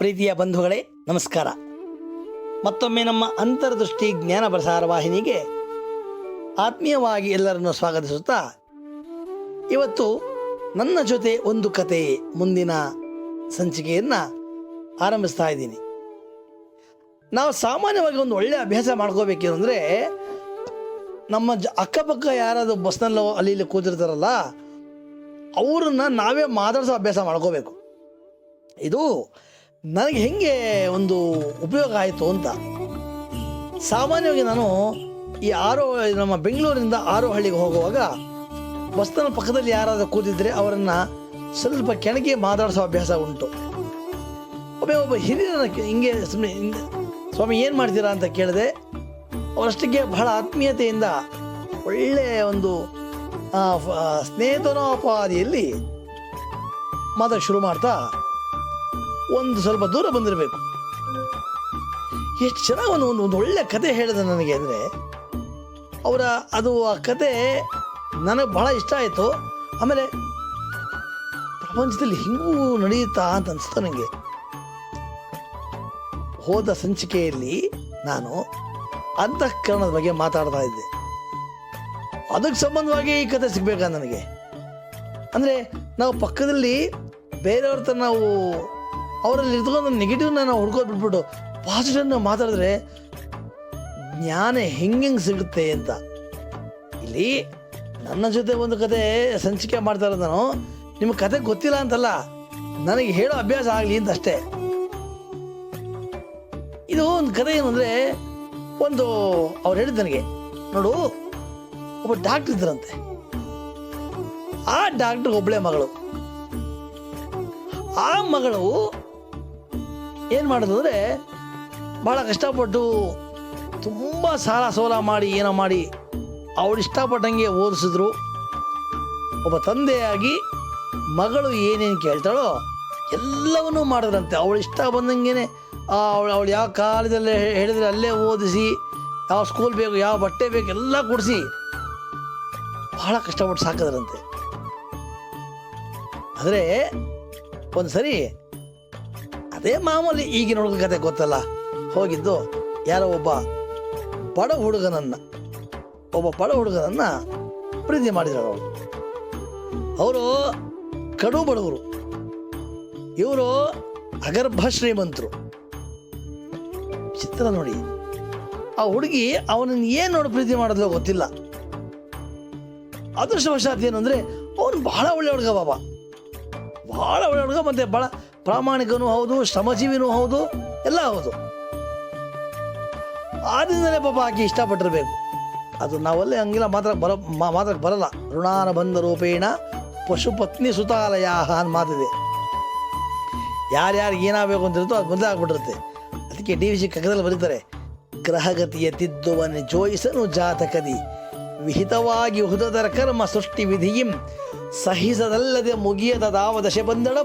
ಪ್ರೀತಿಯ ಬಂಧುಗಳೇ, ನಮಸ್ಕಾರ. ಮತ್ತೊಮ್ಮೆ ನಮ್ಮ ಅಂತರ್ದೃಷ್ಟಿ ಜ್ಞಾನ ಪ್ರಸಾರ ವಾಹಿನಿಗೆ ಆತ್ಮೀಯವಾಗಿ ಎಲ್ಲರನ್ನು ಸ್ವಾಗತಿಸುತ್ತಾ, ಇವತ್ತು ನನ್ನ ಜೊತೆ ಒಂದು ಕತೆ ಮುಂದಿನ ಸಂಚಿಕೆಯನ್ನು ಆರಂಭಿಸ್ತಾ ಇದ್ದೀನಿ. ನಾವು ಸಾಮಾನ್ಯವಾಗಿ ಒಂದು ಒಳ್ಳೆಯ ಅಭ್ಯಾಸ ಮಾಡ್ಕೋಬೇಕು ಅಂದರೆ ನಮ್ಮ ಜ ಅಕ್ಕಪಕ್ಕ ಯಾರಾದರೂ ಬಸ್ನಲ್ಲೋ ಅಲ್ಲಿ ಇಲ್ಲಿ ಕೂತಿರ್ತಾರಲ್ಲ, ಅವರನ್ನು ನಾವೇ ಮಾತಾಡಿಸೋ ಅಭ್ಯಾಸ ಮಾಡ್ಕೋಬೇಕು. ಇದು ನನಗೆ ಹೆಂಗೆ ಒಂದು ಉಪಯೋಗ ಆಯಿತು ಅಂತ. ಸಾಮಾನ್ಯವಾಗಿ ನಾನು ಈ ಆರೋ, ನಮ್ಮ ಬೆಂಗಳೂರಿನಿಂದ ಆರೋಹಳ್ಳಿಗೆ ಹೋಗುವಾಗ ಬಸ್ನ ಪಕ್ಕದಲ್ಲಿ ಯಾರಾದರೂ ಕೂತಿದ್ರೆ ಅವರನ್ನು ಸ್ವಲ್ಪ ಕೆಣಗೆ ಮಾತಾಡಿಸೋ ಅಭ್ಯಾಸ ಉಂಟು. ಒಬ್ಬ ಒಬ್ಬ ಹಿರಿಯ ಹಿಂಗೆ ಸುಮ್ಮನೆ ಸ್ವಾಮಿ, ಏನು ಮಾಡ್ತೀರಾ? ಅಂತ ಕೇಳಿದೆ. ಅವರಷ್ಟಕ್ಕೆ ಬಹಳ ಆತ್ಮೀಯತೆಯಿಂದ ಒಳ್ಳೆಯ ಒಂದು ಸ್ನೇಹಿತನೋಪಾದಿಯಲ್ಲಿ ಮಾತಾಡಿ ಶುರು ಮಾಡ್ತಾ ಒಂದು ಸ್ವಲ್ಪ ದೂರ ಬಂದಿರಬೇಕು. ಎಷ್ಟು ಚೆನ್ನಾಗಿ ಒಂದು ಒಂದು ಒಳ್ಳೆ ಕತೆ ಹೇಳಿದೆ ನನಗೆ ಅಂದರೆ, ಅವರ ಅದು ಆ ಕತೆ ನನಗೆ ಬಹಳ ಇಷ್ಟ ಆಯಿತು. ಆಮೇಲೆ ಪ್ರಪಂಚದಲ್ಲಿ ಹಿಂಗೂ ನಡೆಯುತ್ತಾ ಅಂತ ಅನಿಸ್ತು ನನಗೆ ಹೋದ ಸಂಚಿಕೆಯಲ್ಲಿ ನಾನು ಅಂತಃಕರಣದ ಬಗ್ಗೆ ಮಾತಾಡ್ತಾ ಇದ್ದೆ. ಅದಕ್ಕೆ ಸಂಬಂಧವಾಗಿ ಈ ಕತೆ ಸಿಗ್ಬೇಕಾ ನನಗೆ? ಅಂದರೆ ನಾವು ಪಕ್ಕದಲ್ಲಿ ಬೇರೆಯವ್ರ ನಾವು ಅವರಲ್ಲಿ ಇದ್ಕೊಂಡು ನೆಗೆಟಿವ್ನ ನಾವು ಹುಡ್ಕೋದು ಬಿಟ್ಬಿಟ್ಟು ಪಾಸಿಟಿವ್ನ ಮಾತಾಡಿದ್ರೆ ಜ್ಞಾನ ಹೆಂಗೆ ಸಿಗುತ್ತೆ ಅಂತ. ಇಲ್ಲಿ ನನ್ನ ಜೊತೆ ಒಂದು ಕತೆ ಸಂಚಿಕೆ ಮಾಡ್ತಾ ನಾನು. ನಿಮ್ಮ ಕತೆ ಗೊತ್ತಿಲ್ಲ ಅಂತಲ್ಲ, ನನಗೆ ಹೇಳೋ ಅಭ್ಯಾಸ ಆಗಲಿ ಅಂತ ಅಷ್ಟೇ. ಇದು ಒಂದು ಕತೆ ಏನು ಅಂದರೆ, ಒಂದು ಅವ್ರು ಹೇಳಿದ್ದು ನನಗೆ, ನೋಡು, ಒಬ್ಬ ಡಾಕ್ಟ್ರ್ ಇದ್ರಂತೆ. ಆ ಡಾಕ್ಟ್ರ್ ಒಬ್ಬಳೆ ಮಗಳು. ಆ ಮಗಳು ಏನು ಮಾಡಿದ್ರು ಅಂದರೆ ಭಾಳ ಕಷ್ಟಪಟ್ಟು ತುಂಬ ಸಾಲ ಸೋಲ ಮಾಡಿ, ಏನೋ ಮಾಡಿ ಅವಳು ಇಷ್ಟಪಟ್ಟಂಗೆ ಓದಿಸಿದ್ರು. ಒಬ್ಬ ತಂದೆಯಾಗಿ ಮಗಳು ಏನೇನು ಕೇಳ್ತಾಳೋ ಎಲ್ಲವನ್ನೂ ಮಾಡಿದ್ರಂತೆ. ಅವಳು ಇಷ್ಟ ಬಂದಂಗೆ ಅವಳು ಅವಳು ಯಾವ ಕಾಲದಲ್ಲಿ ಹೇಳಿದ್ರೆ ಅಲ್ಲೇ ಓದಿಸಿ, ಯಾವ ಸ್ಕೂಲ್ ಬೇಕು, ಯಾವ ಬಟ್ಟೆ ಬೇಕು ಎಲ್ಲ ಕೊಡಿಸಿ ಬಹಳ ಕಷ್ಟಪಟ್ಟು ಸಾಕಿದ್ರಂತೆ. ಆದರೆ ಒಂದು ಸರಿ ಅದೇ ಮಾಮೂಲಿ ಈಗಿನ ಹುಡುಗ ಕತೆ ಗೊತ್ತಲ್ಲ? ಹೋಗಿದ್ದು ಯಾರೋ ಒಬ್ಬ ಬಡ ಹುಡುಗನನ್ನ, ಒಬ್ಬ ಬಡ ಹುಡುಗನನ್ನ ಪ್ರೀತಿ ಮಾಡಿದ್ರು ಅವರು. ಅವರು ಕಡು ಬಡವರು. ಇವರು ಅಗರ್ಭ ಶ್ರೀಮಂತರು. ಚಿತ್ರ ನೋಡಿ. ಆ ಹುಡುಗಿ ಅವನನ್ನು ಏನು ನೋಡಿ ಪ್ರೀತಿ ಮಾಡಿದ್ಲೋ ಗೊತ್ತಿಲ್ಲ. ಅದೃಷ್ಟವಶಾತ್ ಏನು ಅಂದರೆ, ಅವನು ಬಹಳ ಒಳ್ಳೆ ಹುಡುಗ ಬಾಬಾ. ಬಹಳ ಒಳ್ಳೆ ಹುಡುಗ ಮತ್ತೆ ಭಾಳ ಪ್ರಾಮಾಣಿಕನೂ ಹೌದು, ಶ್ರಮಜೀವಿನೂ ಹೌದು, ಎಲ್ಲ ಹೌದು. ಆದ್ರಿಂದಲೇ ಪಾಪ ಆಕೆ ಇಷ್ಟಪಟ್ಟಿರಬೇಕು. ಅದು ನಾವಲ್ಲೇ ಹಂಗಿಲ್ಲ, ಮಾತ್ರ ಬರ ಮಾತ್ರ ಬರಲ್ಲ. ಋಣಾನುಬಂಧ ರೂಪೇಣ ಪಶುಪತ್ನಿ ಸುತಾಲಯ ಅಂತ ಮಾತಿದೆ. ಯಾರ್ಯಾರು ಏನಾಗಬೇಕು ಅಂತಿರುತ್ತೋ ಅದು ಮೊದಲೇ ಆಗ್ಬಿಟ್ಟಿರುತ್ತೆ. ಅದಕ್ಕೆ ಡಿ ವಿ ಸಿ ಕಗ್ಗದಲ್ಲಿ ಬರೀತಾರೆ, ಗ್ರಹಗತಿಯ ತಿದ್ದುವನೆ ಜೋಯಿಸನು ಜಾತಕದಿ. ವಿಹಿತವಾಗಿ ಹುದದರ ಕರ್ಮ ಸೃಷ್ಟಿ ವಿಧಿಯಿಂ. ಸಹಿಸದಲ್ಲದೆ ಮುಗಿಯದ ದಾವ ದಶೆ ಬಂದಡ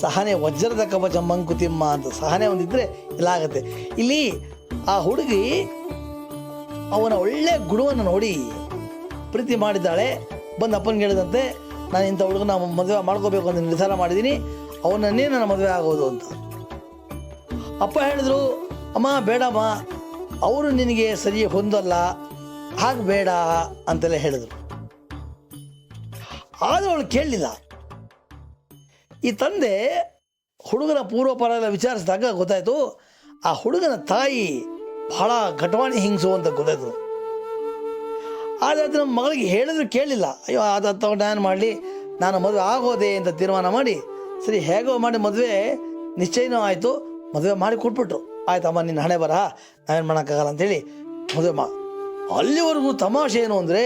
ಸಹನೆ, ವಜ್ರದ ಕವಚ ಮಂಕುತಿಮ್ಮ ಅಂತ ಸಹನೆ ಒಂದಿದ್ರೆ ಇಲ್ಲ ಆಗುತ್ತೆ. ಇಲ್ಲಿ ಆ ಹುಡುಗಿ ಅವನ ಒಳ್ಳೆ ಗುಣವನ್ನು ನೋಡಿ ಪ್ರೀತಿ ಮಾಡಿದ್ದಾಳೆ. ಬಂದು ಅಪ್ಪನಿಗೆ ಹೇಳಿದಂತೆ ನಾನು ಇಂಥ ಹುಡುಗನ ಮದುವೆ ಮಾಡ್ಕೋಬೇಕು ಅಂತ ನಿರ್ಧಾರ ಮಾಡಿದ್ದೀನಿ. ಅವನನ್ನೇ ನನ್ನ ಮದುವೆ ಆಗೋದು ಅಂತ. ಅಪ್ಪ ಹೇಳಿದ್ರು, ಅಮ್ಮ, ಬೇಡಮ್ಮ. ಅವರು ನಿನಗೆ ಸರಿ ಹೊಂದಲ್ಲ. ಹಾಗೆ ಬೇಡ ಅಂತೆಲ್ಲ ಹೇಳಿದ್ರು. ಆದರೂ ಅವಳು ಕೇಳಲಿಲ್ಲ. ಈ ತಂದೆ ಹುಡುಗನ ಪೂರ್ವಪರ ಎಲ್ಲ ವಿಚಾರಿಸಿದಾಗ ಗೊತ್ತಾಯಿತು, ಆ ಹುಡುಗನ ತಾಯಿ ಬಹಳ ಘಟವಾಣಿ ಹಿಂಸು ಅಂತ ಗೊತ್ತಾಯ್ತು. ಆದರೆ ಅದು ನಮ್ಮ ಮಗಳಿಗೆ ಹೇಳಿದ್ರು ಕೇಳಿಲ್ಲ. ಅಯ್ಯೋ, ಅದು ತಗೊಂಡು ಏನು ಮಾಡಲಿ, ನಾನು ಮದುವೆ ಆಗೋದೆ ಅಂತ ತೀರ್ಮಾನ ಮಾಡಿ, ಸರಿ, ಹೇಗೋ ಮಾಡಿ ಮದುವೆ ನಿಶ್ಚಯನೂ ಆಯಿತು, ಮದುವೆ ಮಾಡಿ ಕೊಟ್ಬಿಟ್ರು. ಆಯ್ತಮ್ಮ ನಿನ್ನ ಹಣೆ ಬರ ನಾವೇನು ಮಾಡೋಕ್ಕಾಗಲ್ಲ ಅಂತೇಳಿ ಮದುವೆ ಮಾ, ಅಲ್ಲಿವರೆಗೂ ತಮಾಷೆ ಏನು ಅಂದರೆ,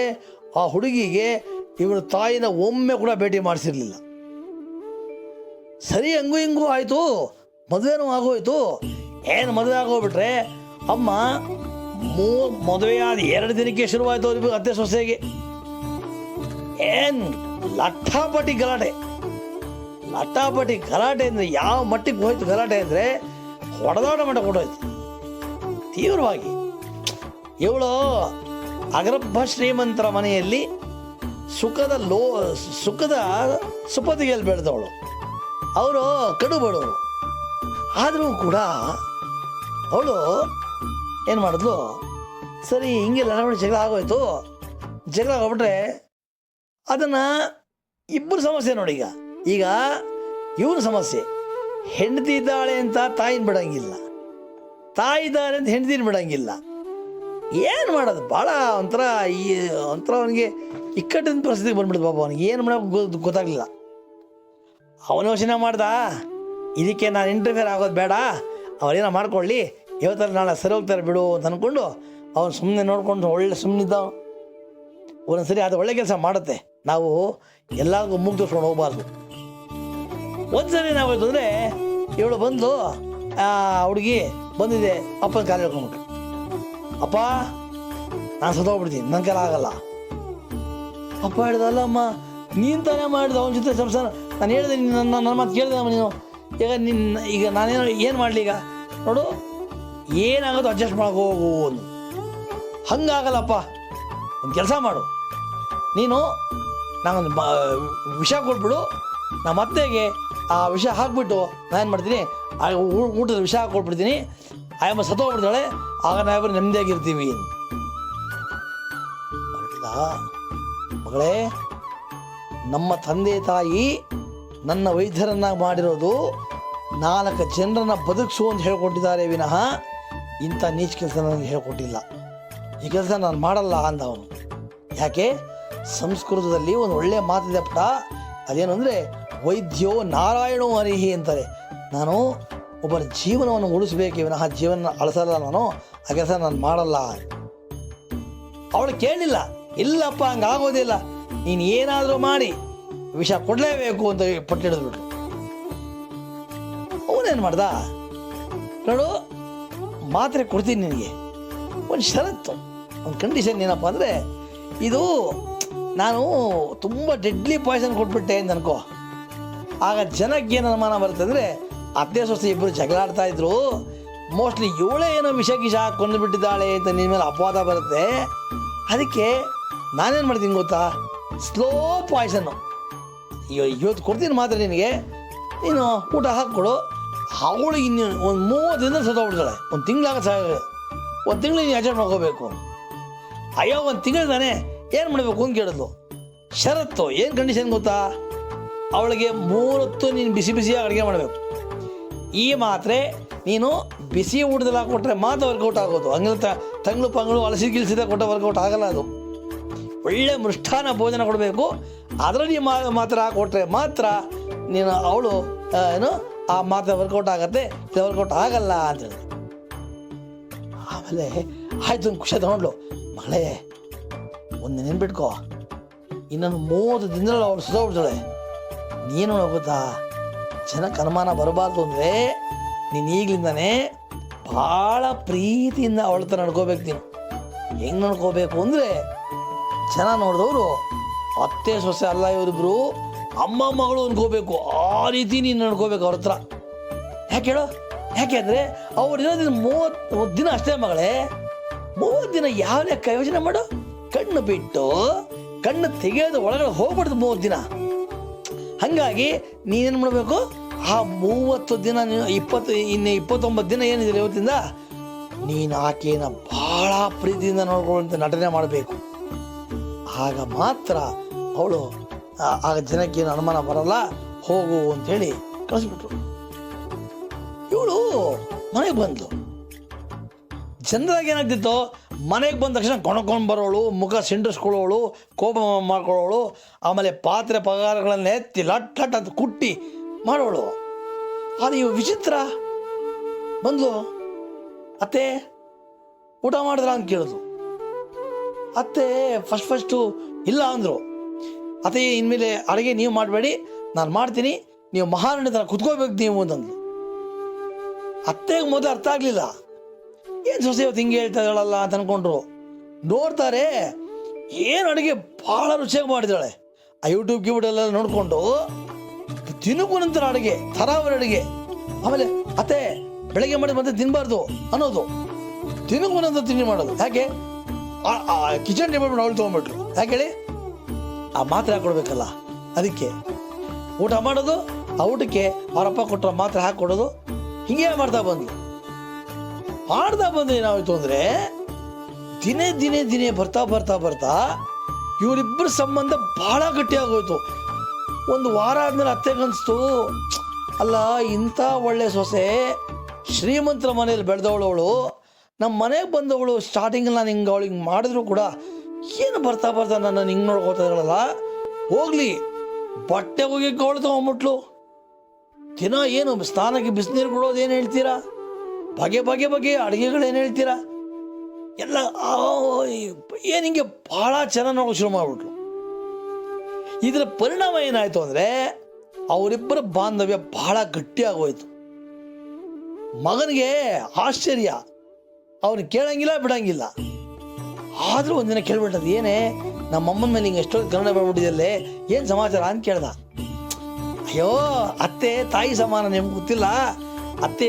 ಆ ಹುಡುಗಿಗೆ ಇವಳ ತಾಯಿನ ಒಮ್ಮೆ ಕೂಡ ಭೇಟಿ ಮಾಡಿಸಿರ್ಲಿಲ್ಲ. ಸರಿ ಹಂಗೂ ಹಿಂಗೂ ಆಯಿತು, ಮದುವೆನೂ ಆಗೋಯ್ತು. ಏನು ಮದುವೆ ಆಗೋಗ್ಬಿಟ್ರೆ, ಅಮ್ಮ, ಮೂ, ಮದುವೆಯಾದ ಎರಡು ದಿನಕ್ಕೆ ಶುರುವಾಯ್ತು ಅವ್ರಿಗೆ ಅತ್ತೆ ಸೊಸೆಗೆ. ಏನು ಲಟ್ಟಾಪಟಿ ಗಲಾಟೆ. ಲಟ್ಟಾಪಟಿ ಗಲಾಟೆ ಅಂದರೆ ಯಾವ ಮಟ್ಟಿಗೆ ಹೋಯ್ತು ಗಲಾಟೆ ಅಂದರೆ, ಹೊಡೆದಾಟ ಮಟ್ಟ ಕೊಟ್ಟೋಯ್ತು. ತೀವ್ರವಾಗಿ. ಇವಳು ಅಗರಭ ಶ್ರೀಮಂತರ ಮನೆಯಲ್ಲಿ ಸುಖದ ಲೋ, ಸುಖದ ಸುಪತಿಗೆಯಲ್ಲಿ ಬೆಳೆದವಳು. ಅವರು ಕಡು ಬಡವರು ಆದರೂ ಕೂಡ ಅವಳು ಏನು ಮಾಡಿದ್ಲು? ಸರಿ ಹಿಂಗೆ ಲಡಾವಣೆ ಜಗಳ ಆಗೋಯ್ತು. ಜಗಳ ಆಗ್ಬಿಟ್ರೆ ಅದನ್ನು ಇಬ್ಬರು ಸಮಸ್ಯೆ ನೋಡಿ ಈಗ. ಈಗ ಇವ್ರ ಸಮಸ್ಯೆ. ಹೆಂಡತಿ ಇದ್ದಾಳೆ ಅಂತ ತಾಯಿನ ಬಿಡಂಗಿಲ್ಲ. ತಾಯಿ ಇದ್ದಾಳೆ ಅಂತ ಹೆಂಡತಿನ ಬಿಡಂಗಿಲ್ಲ. ಏನು ಮಾಡೋದು? ಭಾಳ ಒಂಥರ ಈ ಒಂಥರ ಅವನಿಗೆ ಇಕ್ಕಟ್ಟಿನ ಪರಿಸ್ಥಿತಿಗೆ ಬಂದ್ಬಿಡ್ತು ಪಾಪ ಅವನಿಗೆ. ಏನು ಮಾಡೋಕೆ ಗೊ- ಗೊತ್ತಾಗಲಿಲ್ಲ. ಅವನ ಯೋಚನೆ ಮಾಡ್ದ? ಇದಕ್ಕೆ ನಾನು ಇಂಟರ್ಫಿಯರ್ ಆಗೋದು ಬೇಡ. ಅವರೇನೋ ಮಾಡ್ಕೊಳ್ಳಿ. ಇವತ್ತರ ನಾಳೆ ಸರಿ ಹೋಗ್ತಾರೆ ಬಿಡು ಅಂತ ಅಂದ್ಕೊಂಡು ಅವನು ಸುಮ್ಮನೆ ನೋಡ್ಕೊಂಡು ಒಳ್ಳೆ ಸುಮ್ಮನಿದ್ದ ಒಂದೊಂದ್ಸರಿ ಅದು ಒಳ್ಳೆ ಕೆಲಸ ಮಾಡುತ್ತೆ. ನಾವು ಎಲ್ಲರಿಗೂ ಮುಗ್ದು ತೋರಿಸ್ಕೊಂಡು ಹೋಗ್ಬಾರ್ದು. ಒಂದ್ಸರಿ ನಾವಾಯ್ತು ಅಂದರೆ ಇವಳು ಬಂದು ಹುಡುಗಿ ಬಂದಿದೆ. ಅಪ್ಪನ ಕಾಲು ಹೇಳ್ಕೊಂಡ್ಬಿಟ್ಟು ಅಪ್ಪ, ನಾನು ಸತ್ತೋಗ್ಬಿಡ್ತೀನಿ. ನನ್ನ ಕೈಲಿ ಆಗಲ್ಲ. ಅಪ್ಪ ಹೇಳ್ದ, ಅಲ್ಲಮ್ಮ ನೀನು ತಾನೇ ಮಾಡಿದ ಅವನ ಜೊತೆ ಸಂಸಾರ. ನಾನು ಹೇಳಿದೆ ನೀನು ನನ್ನ ನನ್ನ ಮಾತು ಕೇಳಿದೆ ನೀನು. ಈಗ ನಿನ್ನ ಈಗ ನಾನೇನು ಏನು ಮಾಡಲಿ ಈಗ? ನೋಡು ಏನಾಗೋದು ಅಡ್ಜಸ್ಟ್ ಮಾಡಕ್ಕೆ ಹೋಗು ಅಂದು ಹಂಗಾಗಲ್ಲಪ್ಪ. ಒಂದು ಕೆಲಸ ಮಾಡು. ನೀನು ನಾನೊಂದು ವಿಷ ಕೊಟ್ಬಿಡು. ನಮ್ಮ ಅತ್ತೆಗೆ ಆ ವಿಷ ಹಾಕ್ಬಿಟ್ಟು ನಾನೇನು ಮಾಡ್ತೀನಿ, ಆ ಊಟದ ವಿಷ ಹಾಕ್ಕೊಟ್ಬಿಡ್ತೀನಿ ಆಯಮ್ಮ ಸತ್ತೋಗ್ಬಿಡ್ತಾಳೆ. ಆಗ ನಾವಿಬ್ಬರು ನೆಮ್ಮದಿಯಾಗಿರ್ತೀವಿ? ಮಗಳೇ ನಮ್ಮ ತಂದೆ ತಾಯಿ ನನ್ನ ವೈದ್ಯರನ್ನಾಗಿ ಮಾಡಿರೋದು ನಾಲ್ಕು ಜನರನ್ನ ಬದುಕಿಸು ಅಂತ ಹೇಳ್ಕೊಟ್ಟಿದ್ದಾರೆ ವಿನಃ ಇಂಥ ನೀಚ ಕೆಲಸ ನನಗೆ ಹೇಳ್ಕೊಟ್ಟಿಲ್ಲ. ಈ ಕೆಲಸ ನಾನು ಮಾಡಲ್ಲ ಅಂದ ಅವನು. ಯಾಕೆ? ಸಂಸ್ಕೃತದಲ್ಲಿ ಒಂದು ಒಳ್ಳೆಯ ಮಾತಿದೆ ಪುಟ ಅದೇನು ಅಂದರೆ ವೈದ್ಯೋ ನಾರಾಯಣೋ ಹರಿಹಿ ಅಂತಾರೆ. ನಾನು ಒಬ್ಬರ ಜೀವನವನ್ನು ಉಳಿಸ್ಬೇಕು ವಿನಃ ಜೀವನ ಅಳಿಸಲ್ಲ ನಾನು, ಆ ಕೆಲಸ ನಾನು ಮಾಡಲ್ಲ. ಅವಳು ಕೇಳಲಿಲ್ಲ ಇಲ್ಲಪ್ಪ ಹಂಗಾಗೋದಿಲ್ಲ ನೀನು ಏನಾದರೂ ಮಾಡಿ ವಿಷ ಕೊಡಲೇಬೇಕು ಅಂತ ಪಟ್ಟಿಡಿದ್ಬಿಟ್ರು ಅವನೇನು ಮಾಡ್ದ? ನೋಡು, ಮಾತ್ರೆ ಕೊಡ್ತೀನಿ ನಿನಗೆ. ಒಂದು ಷರತ್ತು, ಒಂದು ಕಂಡೀಷನ್ ಏನಪ್ಪ ಅಂದರೆ, ಇದು ನಾನು ತುಂಬ ಡೆಡ್ಲಿ ಪಾಯ್ಸನ್ ಕೊಟ್ಬಿಟ್ಟೆ ಅಂತ ಅನ್ಕೋ. ಆಗ ಜನಕ್ಕೆ ಏನು ಅನುಮಾನ ಬರುತ್ತೆ ಅಂದರೆ, ಅತ್ತೆ ಸೊಸೆ ಇಬ್ಬರು ಜಗಳಾಡ್ತಾ ಇದ್ರು. ಮೋಸ್ಟ್ಲಿ ಇವಳೇ ಏನೋ ವಿಷ ಗಿಷ ಕೊಂದು ಬಿಟ್ಟಿದ್ದಾಳೆ ಅಂತ ನಿನ್ನ ಮೇಲೆ ಅಪವಾದ ಬರುತ್ತೆ. ಅದಕ್ಕೆ ನಾನೇನು ಮಾಡ್ತೀನಿ ಗೊತ್ತಾ? ಸ್ಲೋ ಪಾಯ್ಸನ್ನು ಇವತ್ತು ಕೊಡ್ತೀನಿ ಮಾತ್ರ ನಿನಗೆ. ನೀನು ಊಟ ಹಾಕ್ಕೊಡು. ಅವಳಿಗೆ ಇನ್ನು ಒಂದು ಮೂವತ್ತು ದಿನ ಸತ್ತೋಗ್ಬಿಡ್ತಾಳೆ. ಒಂದು ತಿಂಗಳಾಗ ಸಹ ಒಂದು ತಿಂಗಳು ನೀನು ಅಡ್ಜಸ್ಟ್ ಮಾಡ್ಕೋಬೇಕು. ಅಯ್ಯೋ, ಒಂದು ತಿಂಗಳು ತಾನೇ. ಏನು ಮಾಡಬೇಕು ಅಂತ ಕೇಳಿದ್ಲು. ಷರತ್ತು, ಏನು ಕಂಡೀಷನ್ ಗೊತ್ತಾ? ಅವಳಿಗೆ ಮೂರೊತ್ತು ನೀನು ಬಿಸಿ ಬಿಸಿಯಾಗಿ ಅಡುಗೆ ಮಾಡಬೇಕು. ಈ ಮಾತ್ರೆ ನೀನು ಬಿಸಿ ಊಟದಲ್ಲಿ ಹಾಕ್ಕೊಟ್ರೆ ಮಾತ್ರ ವರ್ಕೌಟ್ ಆಗೋದು. ಹಂಗಲ್ಲ ತ ತಂಗಳು ಪಂಗಳು ಅಲಸಿ ಗಿಲ್ಸಿದ ಕೊಟ್ಟ ವರ್ಕೌಟ್ ಆಗಲ್ಲ ಅದು. ಒಳ್ಳೆ ಮೃಷ್ಟಾನ ಭೋಜನ ಕೊಡಬೇಕು. ಅದರಲ್ಲಿ ಮಾತ್ರ ಕೊಟ್ಟರೆ ಮಾತ್ರ ನೀನು ಅವಳು ಏನು, ಆ ಮಾತ್ರ ವರ್ಕೌಟ್ ಆಗತ್ತೆ. ವರ್ಕೌಟ್ ಆಗಲ್ಲ ಅಂತ ಹೇಳಿದೆ ಆಮೇಲೆ ಆಯ್ತು, ಒಂದು ಖುಷಿ ತಗೊಂಡ್ಲು. ಮಗಳೇ, ಒಂದು ನೆನ್ಬಿಟ್ಕೋ ಇನ್ನೊಂದು ಮೂವತ್ತು ದಿನದಲ್ಲಿ ಅವಳು ಸುತ್ತೋಗ್ಬಿಡ್ತಾಳೆ ನೀನು ಗೊತ್ತಾ, ಜನಕ್ಕೆ ಅನುಮಾನ ಬರಬಾರ್ದು ಅಂದರೆ ನೀನು ಈಗಲಿಂದನೇ ಭಾಳ ಪ್ರೀತಿಯಿಂದ ಅವಳ ಹತ್ರ ನಡ್ಕೋಬೇಕು ನೀನು. ಹೆಂಗೆ ನಡ್ಕೋಬೇಕು ಅಂದರೆ ಜನ ನೋಡಿದವರು, ಅತ್ತೆ, ಸೊಸೆ, ಅಲ್ಲ ಇವರಿಬ್ರು ಅಮ್ಮ ಮಗಳು ಅನ್ಕೋಬೇಕು. ಆ ರೀತಿ ನೀನು ನಡ್ಕೋಬೇಕು ಅವ್ರ ಹತ್ರ. ಯಾಕೆ ಹೇಳು? ಯಾಕೆ ಅಂದರೆ ಅವ್ರು ಇರೋದಿನ ಮೂವತ್ತು ದಿನ ಅಷ್ಟೇ ಮಗಳೇ. ಮೂವತ್ತು ದಿನ ಯಾವ ಲೆಕ್ಕ ಯೋಚನೆ ಮಾಡು. ಕಣ್ಣು ಬಿಟ್ಟು ಕಣ್ಣು ತೆಗೆಯೋದು ಒಳಗಡೆ ಹೋಗ್ಬಿಡ್ದು ಮೂವತ್ತು ದಿನ. ಹಾಗಾಗಿ ನೀನೇನು ಮಾಡಬೇಕು? ಆ ಮೂವತ್ತು ದಿನ ನೀನು ಇಪ್ಪತ್ತು, ಇನ್ನು ಇಪ್ಪತ್ತೊಂಬತ್ತು ದಿನ ಏನಿದೆ ಇವತ್ತಿಂದ, ನೀನು ಆಕೆಯನ್ನು ಭಾಳ ಪ್ರೀತಿಯಿಂದ ನೋಡ್ಕೊಳ್ಳುವಂಥ ನಟನೆ ಮಾಡಬೇಕು. ಆಗ ಮಾತ್ರ ಅವಳು, ಆ- ಆಗ ಜನಕ್ಕೆ ಏನು ಅನುಮಾನ ಬರಲ್ಲ, ಹೋಗು ಅಂತೇಳಿ ಕಳಿಸ್ಬಿಟ್ರು. ಇವಳು ಮನೆಗೆ ಬಂದ್ಲು. ಜನರಾಗಿ ಏನಾಗ್ತಿತ್ತು? ಮನೆಗೆ ಬಂದ ತಕ್ಷಣ ಕೊಣಕೊಂಡು ಬರೋಳು, ಮುಖ ಸಿಂಡಿಸ್ಕೊಳ್ಳೋಳು, ಕೋಪ ಮಾಡ್ಕೊಳ್ಳೋಳು, ಆಮೇಲೆ ಪಾತ್ರೆ ಪಗಾರಗಳನ್ನ ಎತ್ತಿ ಲಟ್ ಲಟ್ ಅಂತ ಕುಟ್ಟಿ ಮಾಡೋಳು. ಅದು ಇವು ವಿಚಿತ್ರ. ಬಂದ್ಲು, ಅತ್ತೆ, ಊಟ ಮಾಡಿದ್ರ? ಅಂತ ಕೇಳಿದ್ರು ಅತ್ತೆ ಫಸ್ಟ್ ಫಸ್ಟು ಇಲ್ಲ ಅಂದರು. ಅತ್ತೆ, ಇನ್ಮೇಲೆ ಅಡುಗೆ ನೀವು ಮಾಡಬೇಡಿ, ನಾನು ಮಾಡ್ತೀನಿ, ನೀವು ಮಹಾರಾಣಿ ಥರ ಕುತ್ಕೋಬೇಕು ನೀವು ಅಂತಂದ್ಲು ಅತ್ತೆಗೆ ಮೊದಲು ಅರ್ಥ ಆಗಲಿಲ್ಲ. ಏನು ಸೊಸೆ ಇವತ್ತು ಹಿಂಗೆ ಹೇಳ್ತಾ ಇದ್ದಾಳಲ್ಲ ಅಂತ ಅಂದ್ಕೊಂಡ್ರು ನೋಡ್ತಾರೆ, ಏನು ಅಡುಗೆ ಭಾಳ ರುಚಿಯಾಗಿ ಮಾಡಿದಾಳೆ ಆ ಯೂಟ್ಯೂಬ್ ಗಿವ್ಯೂಬ್ ಎಲ್ಲ ನೋಡಿಕೊಂಡು, ದಿನಕ್ಕೂ ನಂತರ ಅಡುಗೆ, ಥರಾವರಿ ಅಡುಗೆ. ಆಮೇಲೆ, ಅತ್ತೆ, ಬೆಳಗ್ಗೆ ಮಾಡಿ ಮತ್ತೆ ತಿನ್ನಬಾರ್ದು ಅನ್ನೋದು. ದಿನಕ್ಕೂ ನಂತರ ತಿಂಡಿ ಮಾಡೋದು. ಯಾಕೆ? ಕಿಚನ್ ಟೇಬಲ್ ಅವಳು ತೊಗೊಂಡ್ಬಿಟ್ರು. ಯಾಕೆ ಹೇಳಿ? ಆ ಮಾತ್ರೆ ಹಾಕೊಡ್ಬೇಕಲ್ಲ. ಅದಕ್ಕೆ ಊಟ ಮಾಡೋದು, ಆ ಊಟಕ್ಕೆ ಅವರಪ್ಪ ಕೊಟ್ಟರೆ ಮಾತ್ರೆ ಹಾಕ್ಕೊಡೋದು ಹಿಂಗೆ ಮಾಡ್ತಾ ಬಂದ್ಲು. ಮಾಡ್ತಾ ಬಂದ್ರೆ ಏನಾಯ್ತು ಅಂದರೆ, ದಿನೇ ದಿನೇ ದಿನೇ ಬರ್ತಾ ಬರ್ತಾ ಬರ್ತಾ ಇವರಿಬ್ಬರ ಸಂಬಂಧ ಭಾಳ ಗಟ್ಟಿಯಾಗೋಯ್ತು. ಒಂದು ವಾರ ಆದ್ಮೇಲೆ ಅತ್ತೆಗನ್ಸ್ತು ಅಲ್ಲ, ಇಂಥ ಒಳ್ಳೆ ಸೊಸೆ ಶ್ರೀಮಂತರ ಮನೆಯಲ್ಲಿ ಬೆಳೆದವಳು ಅವಳು ನಮ್ಮ ಮನೆಗೆ ಬಂದವಳು ಸ್ಟಾರ್ಟಿಂಗ್ ನಾನು ಹಿಂಗೆ ಅವಳು ಮಾಡಿದ್ರು ಕೂಡ ಏನು ಬರ್ತಾ ಬರ್ತಾ ನನ್ನ ಹಿಂಗೆ ನೋಡ್ಕೋತಾರಲ್ಲ ಹೋಗ್ಲಿ. ಬಟ್ಟೆ ಹೋಗಿ ಗೋಳು ತಗೊಂಬಿಟ್ಲು. ದಿನ ಏನು ಸ್ನಾನಕ್ಕೆ ಬಿಸಿನೀರು ಕೊಡೋದು ಏನು ಹೇಳ್ತೀರಾ? ಬಗೆ ಬಗೆ ಬಗೆ ಅಡುಗೆಗಳು ಏನು ಹೇಳ್ತೀರಾ? ಎಲ್ಲ ಏನು ಹಿಂಗೆ ಭಾಳ ಚೆನ್ನಾಗಿ ನೋಡೋಕೆ ಶುರು ಮಾಡಿಬಿಟ್ರು ಇದರ ಪರಿಣಾಮ ಏನಾಯಿತು ಅಂದರೆ ಅವರಿಬ್ಬರ ಬಾಂಧವ್ಯ ಭಾಳ ಗಟ್ಟಿಯಾಗೋಯ್ತು ಮಗನಿಗೆ ಆಶ್ಚರ್ಯ. ಅವನು ಕೇಳಂಗಿಲ್ಲ, ಬಿಡಂಗಿಲ್ಲ. ಆದರೂ ಒಂದಿನ ಕೇಳ್ಬಿಟ್ಟದು ಏನೇ ನಮ್ಮ ಅಮ್ಮನ ಮೇಲೆ ಹಿಂಗೆ ಎಷ್ಟೊಂದು ಕನ್ನಡ ಬರ್ಬಿಟ್ಟಿದಲ್ಲೇ ಏನು ಸಮಾಚಾರ ಅಂತ ಕೇಳ್ದ. ಅಯ್ಯೋ, ಅತ್ತೆ, ತಾಯಿ ಸಮಾನ ನಿಮ್ಗೆ ಗೊತ್ತಿಲ್ಲ? ಅತ್ತೆ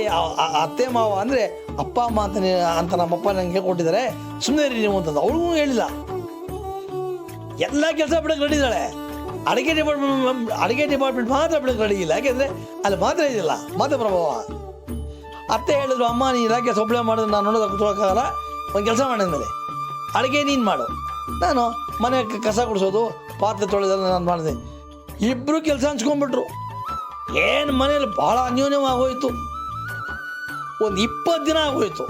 ಅತ್ತೆ ಮಾವ ಅಂದರೆ ಅಪ್ಪ ಅಮ್ಮ ಅಂತ ಅಂತ ನಮ್ಮಪ್ಪ ನಂಗೆ ಹೇಳ್ಕೊಟ್ಟಿದ್ದಾರೆ. ಸುಮ್ಮನೆ ರೀ ನೀವು ಅಂತಂದು ಅವ್ರಿಗೂ ಹೇಳಿಲ್ಲ. ಎಲ್ಲ ಕೆಲಸ ಬಿಡಕ್ಕೆ ರೆಡಿದ್ದಾಳೆ ಅಡುಗೆ ಡಿಪಾರ್ಟ್ಮೆಂಟ್ ಅಡುಗೆ ಡಿಪಾರ್ಟ್ಮೆಂಟ್ ಮಾತ್ರ ಬಿಡಕ್ಕೆ ರೆಡಿ ಇಲ್ಲ. ಯಾಕೆಂದರೆ ಅಲ್ಲಿ ಮಾತ್ರ ಇದಿಲ್ಲ ಮಾತ್ರ ಪ್ರಭಾವ. ಅತ್ತೆ ಹೇಳಿದ್ರು, ಅಮ್ಮ ನೀ ಇಲಾಖೆ ಸೊಬ್ಳೆ ಮಾಡಿದ್ರೆ ನಾನು ನೋಡೋದು ಕೂತ್ಕೊಳ್ಳೋಕ್ಕಾಗಲ್ಲ ಒಂದು ಕೆಲಸ ಮಾಡಿದ್ಮೇಲೆ ಅಡುಗೆ ನೀನು ಮಾಡು. ನಾನು ಮನೆ ಕಸ ಗುಡಿಸೋದು, ಪಾತ್ರೆ ತೊಳೆದೆಲ್ಲ ನಾನು ಮಾಡಿದೆ. ಇಬ್ಬರು ಕೆಲಸ ಹಂಚ್ಕೊಂಡ್ಬಿಟ್ರು. ಏನು ಮನೇಲಿ ಭಾಳ ಅನ್ಯೋನ್ಯವಾಗೋಯ್ತು. ಒಂದು ಇಪ್ಪತ್ತು ದಿನ ಆಗೋಯ್ತು.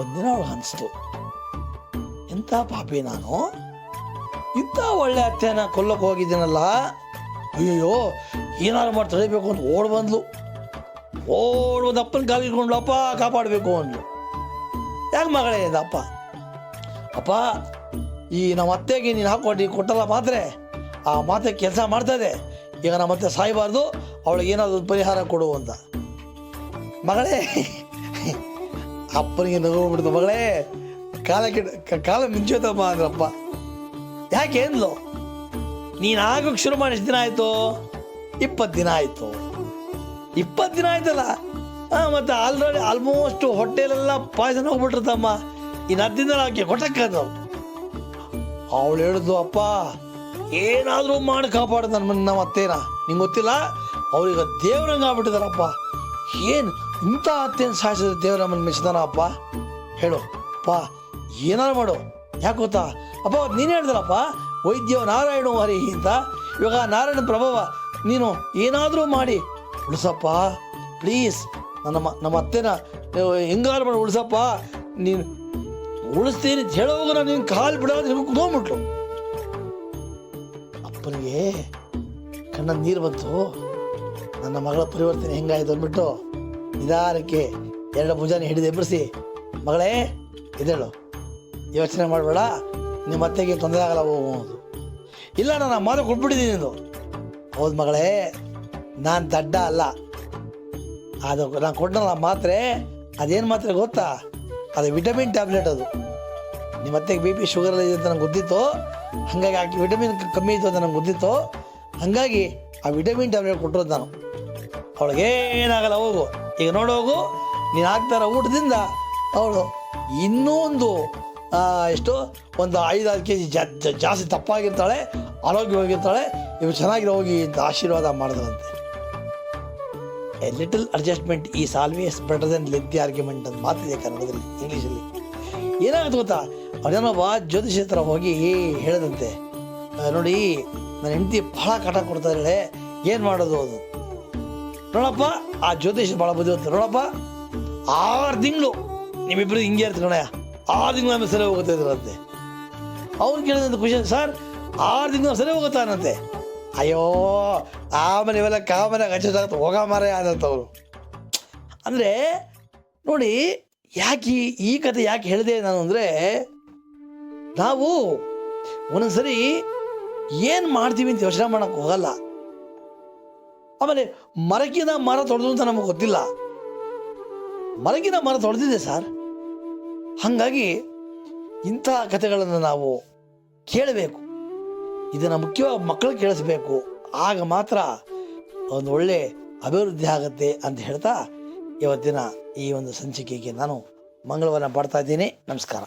ಒಂದಿನ ಅವಳು ಅನಿಸ್ತು ಎಂಥ ಪಾಪಿ ನಾನು? ಇಂಥ ಒಳ್ಳೆ ಅತ್ತೆನ ಕೊಲ್ಲಕ್ಕೆ ಹೋಗಿದ್ದೀನಲ್ಲ? ಅಯ್ಯೋ ಏನಾದ್ರು ಮಾಡಿ ತಡಿಬೇಕು ಅಂತ ಓಡ್ ಬಂದ್ಲು. ಓಡ್ ಒಂದು ಅಪ್ಪನ ಕಾಲು ಇಟ್ಕೊಂಡ್ಲು ಅಪ್ಪ ಕಾಪಾಡಬೇಕು ಅಂದ್ಲು. ಯಾಕೆ ಮಗಳೇ ಅಪ್ಪ? ಅಪ್ಪ, ಈ ನಮ್ಮ ಅತ್ತೆಗೆ ನೀನು ಹಾಕೊಟ್ಟು ಕೊಟ್ಟಲ್ಲ ಮಾತ್ರೆ, ಆ ಮಾತೆ ಕೆಲಸ ಮಾಡ್ತದೆ. ಈಗ ನಮ್ಮ ಅತ್ತೆ ಸಾಯಬಾರ್ದು, ಅವಳಿಗೆ ಏನಾದರೂ ಪರಿಹಾರ ಕೊಡು ಅಂತ. ಮಗಳೇ, ಅಪ್ಪನಿಗೆ ನಗೋಗ್ಬಿಡ್ತು ಬಿಡ್ತು ಮಗಳೇ, ಕಾಲ ಕೆಡ ಕಾಲ ಮಿಂಚೋತಮ್ಮ ಅಂದ್ರಪ್ಪ. ಯಾಕೆ ಅಂದ್ಲು? ನೀನು ಆಗೋಕ್ಕೆ ಶುರು ಮಾಡಿ ಎಷ್ಟು ದಿನ ಆಯಿತು, ಇಪ್ಪತ್ತು ದಿನ ಆಯಿತು. ಇಪ್ಪತ್ತು ದಿನ ಆಯ್ತಲ್ಲ? ಹಾಂ, ಮತ್ತು ಆಲ್ರೆಡಿ ಆಲ್ಮೋಸ್ಟ್ ಹೊಟ್ಟೆಲೆಲ್ಲ ಪಾಯ್ಸನ್ ಹೋಗ್ಬಿಟ್ಟಿರ್ತಮ್ಮ. ಇನ್ನು ಹತ್ತು ದಿನದಲ್ಲಿ ಆಕೆ ಕೊಟ್ಟಕ್ಕದು ಅವಳು ಹೇಳಿದ್ಲು ಅಪ್ಪ, ಏನಾದರೂ ಮಾಡಿ ಕಾಪಾಡು ನನ್ನ ನಮ್ಮ ಅತ್ತೇನ. ನಿಂಗೆ ಗೊತ್ತಿಲ್ಲ? ಅವ್ರೀಗ ದೇವ್ರಂಗೆ ಆಗ್ಬಿಟ್ಟಿದಾರಪ್ಪ ಏನು ಇಂಥ ಅತ್ತೇನು ಸಾಯಿಸಿದ್ರೆ ದೇವ್ರ ನಮ್ಮನ್ನು ಮೆಚ್ಚಿದಾನ ಅಪ್ಪ? ಹೇಳು, ಅಪ್ಪ ಏನಾರು ಮಾಡು. ಯಾಕೆ ಗೊತ್ತಾ? ಅಪ್ಪ ನೀನು ಹೇಳ್ದಲ್ಲಪ್ಪ, ವೈದ್ಯ ನಾರಾಯಣ ಹರಿ ಅಂತ. ಇವಾಗ ನಾರಾಯಣ ಪ್ರಭಾವ, ನೀನು ಏನಾದರೂ ಮಾಡಿ ಉಳಿಸಪ್ಪ ಪ್ಲೀಸ್ ನನ್ನ ನಮ್ಮ ಅತ್ತೆನ ಹೆಂಗಾರು ಮಾಡಿ ಉಳಿಸಪ್ಪ. ನೀನು ಉಳಿಸ್ತೀನಿ ಅಂತ ಹೇಳೋವಾಗ ನಾನು ನಿನ್ನ ಕಾಲು ಬಿಡೋದು ನಿಮಗೆ ಕುದೋಗ್ಬಿಟ್ಲು ಅಪ್ಪನಿಗೆ ಕಣ್ಣ ನೀರು ಬಂತು. ನನ್ನ ಮಗಳ ಪರಿವರ್ತನೆ ಹೆಂಗಾಯ್ತು ಅಂದ್ಬಿಟ್ಟು ನಿಧಾನಕ್ಕೆ ಎರಡು ಭುಜಾನ ಹಿಡಿದು ಎಬ್ಬರಿಸಿ ಮಗಳೇ, ಇದೇಳು. ಯೋಚನೆ ಮಾಡಬೇಡ, ನಿಮ್ಮ ಅತ್ತೆಗೆ ತೊಂದರೆ ಆಗಲ್ಲ ಹೋಗುವುದು ಇಲ್ಲ, ನಾನು ಮಾತು ಕೊಟ್ಬಿಟ್ಟಿದ್ದೀನಿ ಹೌದು ಮಗಳೇ ನಾನು ದಡ್ಡ ಅಲ್ಲ. ಅದು ನಾನು ಕೊಟ್ಟನಲ್ಲ ಮಾತ್ರೆ ಅದೇನು ಮಾತ್ರೆ ಗೊತ್ತಾ? ಅದು ವಿಟಮಿನ್ ಟ್ಯಾಬ್ಲೆಟ್ ಅದು. ನಿಮ್ಮ ಅತ್ತೆಗೆ ಬಿ ಪಿ ಶುಗರ್ ಇದೆ ಅಂತ ನಂಗೆ ಗೊತ್ತಿತ್ತು. ಹಾಗಾಗಿ ಆಕೆ ವಿಟಮಿನ್ ಕಮ್ಮಿ ಇತ್ತು ಅಂತ ನಂಗೆ ಗೊತ್ತಿತ್ತು. ಹಾಗಾಗಿ ಆ ವಿಟಮಿನ್ ಟ್ಯಾಬ್ಲೆಟ್ ಕೊಟ್ಟರು ನಾನು. ಅವಳಿಗೆ ಏನಾಗಲ್ಲ ಹೋಗು. ಈಗ ನೋಡೋಗು ನೀನು ಹಾಕ್ತಾರ ಊಟದಿಂದ ಅವಳು ಇನ್ನೂ ಒಂದು ಆ, ಎಷ್ಟು ಒಂದು ಐದಾರು ಕೆ ಜಿ ಜಾಸ್ತಿ ತಪ್ಪಾಗಿರ್ತಾಳೆ ಆರೋಗ್ಯವಾಗಿರ್ತಾಳೆ ಇವು ಚೆನ್ನಾಗಿರೋ ಹೋಗಿ ಅಂತ ಆಶೀರ್ವಾದ ಮಾಡಿದ್ರಂತೆ a little adjustment is always better then lengthy argument ಅಂತ ಮಾತಿದೆ ಕನ್ನಡದಲ್ಲಿ, ಇಂಗ್ಲೀಷಲ್ಲಿ. ಏನಾಗುತ್ತೆ ಗೊತ್ತಾ? ಅವನೇನೊಬ್ಬ ಜ್ಯೋತಿಷಿ ಹತ್ರ ಹೋಗಿ ಹೇಳಿದಂತೆ ನೋಡಿ ನನ್ನ ಹೆಂಡತಿ ಭಾಳ ಕಾಟ ಕೊಡ್ತಾ ಇದ್ದಾಳೆ, ಏನು ಮಾಡೋದು ಅದು? ನೋಡಪ್ಪ, ಆ ಜ್ಯೋತಿಷ ಭಾಳ ಬುದ್ಧಿವಂತ ನೋಡಪ್ಪ, ಆರು ತಿಂಗಳು ನಿಮ್ಮಿಬ್ಬರು ಹಿಂಗೆ ಇರ್ತ್ಕಣಯ್ಯ ಆರು ತಿಂಗಳು ಆಮೇಲೆ ಸರಿ ಹೋಗುತ್ತೆ ಇದ್ರಂತೆ ಅವ್ರು ಕೇಳಿದಂತ ಖುಷಿ ಸರ್, ಆರು ತಿಂಗಳು ಸರಿ ಹೋಗುತ್ತಾನಂತೆ ಅಯ್ಯೋ ಆಮೇಲೆ ಇವೆಲ್ಲ ಕಾಮನೆ ಗಚ್ಚ ಹೋಗ ಮಾರ ಆದಂಥವ್ರು ಅಂದರೆ, ನೋಡಿ, ಯಾಕೆ ಈ- ಕತೆ ಯಾಕೆ ಹೇಳಿದೆ ನಾನು ಅಂದರೆ, ನಾವು ಒಂದೊಂದ್ಸರಿ ಏನು ಮಾಡ್ತೀವಿ ಅಂತ ಯೋಚನೆ ಮಾಡೋಕ್ಕೆ ಹೋಗಲ್ಲ. ಆಮೇಲೆ ಮರಕ್ಕಿನ ಮರ ತೊಡೆದು ಅಂತ ನಮಗೆ ಗೊತ್ತಿಲ್ಲ. ಮರಗಿನ ಮರ ತೊಡೆದಿದೆ ಸರ್. ಹಾಗಾಗಿ ಇಂಥ ಕಥೆಗಳನ್ನು ನಾವು ಕೇಳಬೇಕು. ಇದನ್ನು ಮುಖ್ಯವಾಗಿ ಮಕ್ಕಳು ಕೇಳಿಸ್ಬೇಕು. ಆಗ ಮಾತ್ರ ಒಂದು ಒಳ್ಳೆ ಅಭಿವೃದ್ಧಿ ಆಗುತ್ತೆ ಅಂತ ಹೇಳ್ತಾ ಇವತ್ತಿನ ಈ ಒಂದು ಸಂಚಿಕೆಗೆ ನಾನು ಮಂಗಳವಾರ ಮಾಡ್ತಾ ಇದ್ದೀನಿ. ನಮಸ್ಕಾರ.